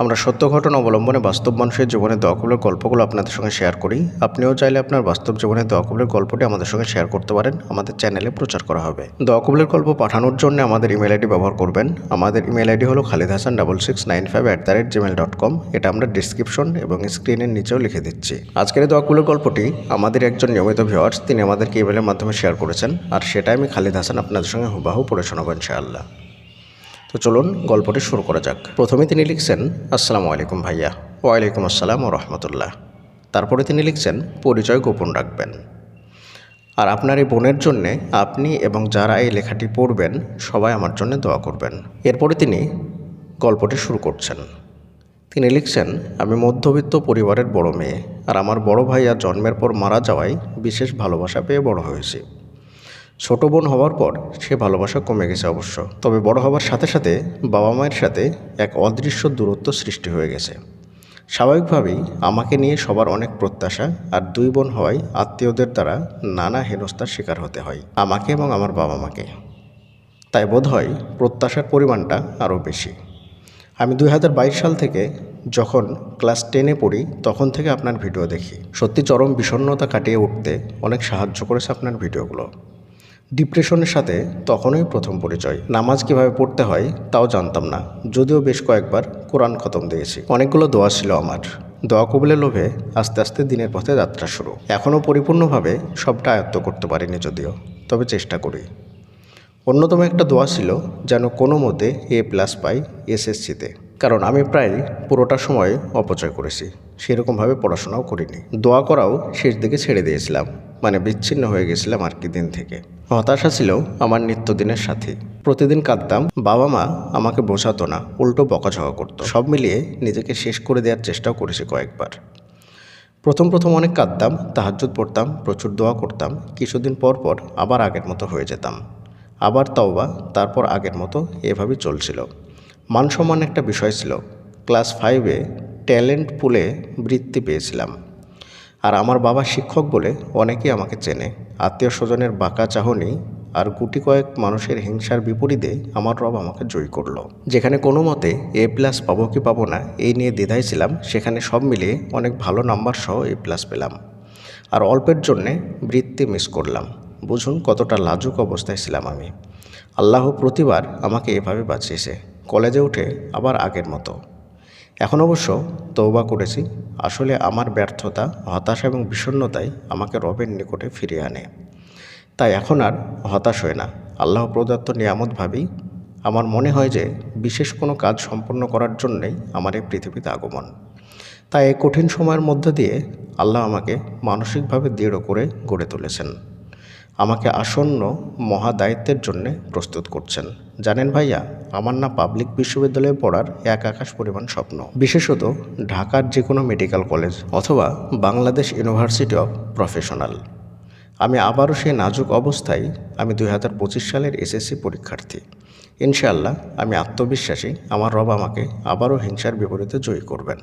আমরা সত্য ঘটনা অবলম্বনে বাস্তব মানুষের জীবনের দোয়াকবলের গল্পগুলো আপনাদের সঙ্গে শেয়ার করি। আপনিও চাইলে আপনার বাস্তব জীবনের দোয়াকবলের গল্পটি আমাদের সঙ্গে শেয়ার করতে পারেন। আমাদের চ্যানেলে প্রচার করা হবে। দোয়াকবলের গল্প পাঠানোর জন্য আমাদের ইমেল আইডি ব্যবহার করবেন। আমাদের ইমেল আইডি হলো Khalid Hasan double six nine five at the rate Gmail dot com এটা আমরা ডিসক্রিপশন এবং স্ক্রিনের নিচেও লিখে দিচ্ছি। আজকের দোয়াকবলের গল্পটি আমাদের একজন নিয়মিত ভিওয়ার্স তিনি আমাদেরকে ইমেলের মাধ্যমে শেয়ার করেছেন। আর সেটা আমি খালিদ হাসান আপনাদের সঙ্গে হুবাহু পড়ে শোনাবো ইনশাআল্লাহ। তো চলুন গল্পটি শুরু করা যাক। প্রথমে তিনি লিখছেন, আসসালামু আলাইকুম ভাইয়া। ওয়ালাইকুম আসসালাম ও রহমতুল্লাহ। তারপরে তিনি লিখছেন, পরিচয় গোপন রাখবেন। আর আপনার এই বোনের জন্যে আপনি এবং যারা এই লেখাটি পড়বেন, সবাই আমার জন্য দোয়া করবেন। এরপরে তিনি গল্পটি শুরু করছেন। তিনি লিখছেন, আমি মধ্যবিত্ত পরিবারের বড় মেয়ে, আর আমার বড় ভাইয়া জন্মের পর মারা যাওয়ায় বিশেষ ভালোবাসা পেয়ে বড় হয়েছি। ছোট বোন হওয়ার পর সে ভালোবাসা কমে গেছে অবশ্য। তবে বড় হওয়ার সাথে সাথে বাবা মায়ের সাথে এক অদৃশ্য দূরত্ব সৃষ্টি হয়ে গেছে। স্বাভাবিকভাবেই আমাকে নিয়ে সবার অনেক প্রত্যাশা আর দুই বোন হওয়ায় আত্মীয়দের দ্বারা নানা হেনস্থার শিকার হতে হয়, আমাকে এবং আমার বাবা মাকে। তাই বোধ হয় প্রত্যাশার পরিমাণটা আরও বেশি। আমি দুই হাজার বাইশ সাল থেকে যখন ক্লাস টেনে পড়ি, তখন থেকে আপনার ভিডিও দেখি। সত্যি চরম বিষণ্ণতা কাটিয়ে উঠতে অনেক সাহায্য করেছে আপনার ভিডিওগুলো। ডিপ্রেশনের সাথে তখনই প্রথম পরিচয়। নামাজ কীভাবে পড়তে হয় তাও জানতাম না, যদিও বেশ কয়েকবার কোরআন খতম দিয়েছি। অনেকগুলো দোয়া ছিল আমার। দোয়া কবুলের লোভে আস্তে আস্তে দিনের পথে যাত্রা শুরু। এখনও পরিপূর্ণভাবে সবটা আয়ত্ত করতে পারিনি যদিও, তবে চেষ্টা করি। অন্যতম একটা দোয়া ছিল যেন কোনো মতে এ প্লাস পাই এসএসসিতে। কারণ আমি প্রায় পুরোটা সময় অপচয় করেছি, সেরকমভাবে পড়াশোনাও করিনি। দোয়া করাও শেষ দিকে ছেড়ে দিয়েছিলাম মানে বিচ্ছিন্ন হয়ে গেছিলাম আর কি দিন থেকে। হতাশা ছিল আমার নিত্যদিনের সাথী। প্রতিদিন কাঁদতাম, বাবা মা আমাকে বোঝাতো না, উল্টো বকাঝকা করতো। সব মিলিয়ে নিজেকে শেষ করে দেওয়ার চেষ্টাও করেছি কয়েকবার। প্রথম প্রথম অনেক কাঁদতাম, তাহাজ্জুদ পড়তাম, প্রচুর দোয়া করতাম, কিছুদিন পর পর আবার আগের মতো হয়ে যেতাম। আবার তাওবা, তারপর আগের মতো এভাবেই চলছিল। মান সম্মান একটা বিষয় ছিল। ক্লাস ফাইভে ট্যালেন্ট পুলে বৃত্তি পেয়েছিলাম। আর আমার বাবা শিক্ষক বলে অনেকেই আমাকে চেনে। আত্মীয় স্বজনের বাঁকা চাহনি আর গুটি কয়েক মানুষের হিংসার বিপরীতে আমার রব আমাকে জয়ী করল। যেখানে কোনো মতে এ প্লাস পাবো কি পাবো না, এই নিয়ে দ্বিধায় ছিলাম। সেখানে সব মিলিয়ে অনেক ভালো নাম্বার সহ এ প্লাস পেলাম। আর অল্পের জন্যে বৃত্তি মিস করলাম। বুঝুন কতটা লাজুক অবস্থায় ছিলাম আমি। আল্লাহ প্রতিবার আমাকে এভাবে বাঁচিয়েছে। কলেজে উঠে আবার আগের মতো। এখন অবশ্য তৌবা করেছি। আসলে আমার ব্যর্থতা, হতাশা এবং বিষণ্ণতাই আমাকে রবের নিকটে ফিরিয়ে আনে। তাই এখন আর হতাশ হয় না। আল্লাহ প্রদত্ত নিয়ামত ভাবি আমার মনে হয় যে বিশেষ কোনো কাজ সম্পন্ন করার জন্যেই আমার এই পৃথিবীতে আগমন। তাই এই কঠিন সময়ের মধ্য দিয়ে আল্লাহ আমাকে মানসিকভাবে দৃঢ় করে গড়ে তুলেছেন। আমাকে আসন্ন মহা দায়িত্বের জন্য প্রস্তুত করছেন। জানেন ভাইয়া, আমার না পাবলিক বিশ্ববিদ্যালয়ে পড়ার এক আকাশ পরিমাণ স্বপ্ন। বিশেষত ঢাকার যে কোনো মেডিকেল কলেজ অথবা বাংলাদেশ ইউনিভার্সিটি অফ প্রফেশনাল। আমি আবারও সেই নাজুক অবস্থায় আমি দুই হাজার পঁচিশ সালের এসএসসি পরীক্ষার্থী। ইনশাআল্লাহ, আমি আত্মবিশ্বাসী, আমার রব আমাকে আবারও হিংসার বিপরীতে জয়ী করবেন।